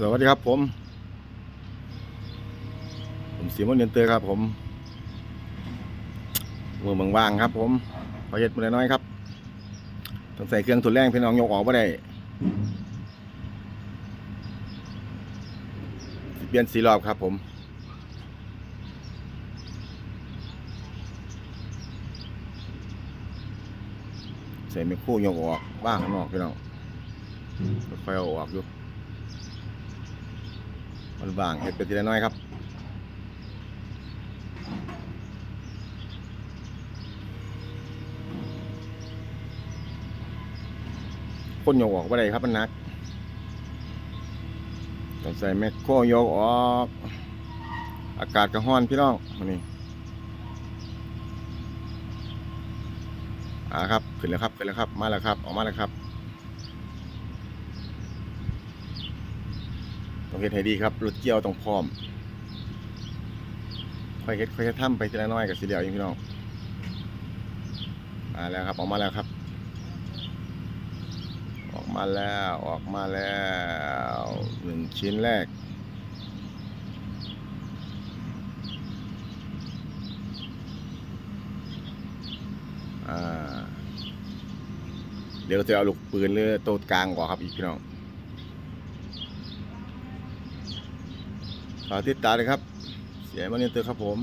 สวัสดีครับผม ผมสีมอนเนียนเตอร์ครับ ผมมือเมืองว่างครับ ผมพอเห็ดมือน้อยครับต้องใส่เครื่องทุนแรงพี่น้องยกออกไม่ได้เปลี่ยนสีรอบครับผมใส่ไม่คู่ยกออกว่างข้างนอกพี่น้องค่อยๆเอาออกอยู่ มันบางเห็ดไปทีละน้อยครับคนโยกออกไปได้ครับมันนักต้องใส่แมคโครโยกออก อากาศก็ร้อนพี่น้องวันนี้อ่าครับ ขึ้นแล้วครับ ขึ้นแล้วครับ มาแล้วครับ ออกมาแล้วครับ ต้องเฮ็ดให้ดีครับรถเกี่ยวต้องพร้อมค่อยเฮ็ดค่อยเฮ็ดทำไปทีละน้อยกับสีเดียวเองพี่น้องมาแล้วครับออกมาแล้วครับ ออกมาแล้วออกมาแล้วหนึ่งชิ้นแรกเดี๋ยวเราจะเอาลูกปืนหรือโต๊ะกลางก่อนครับอีกพี่น้อง สาธิตตาเลยครับ เสียมาเรียนเตอร์ครับผม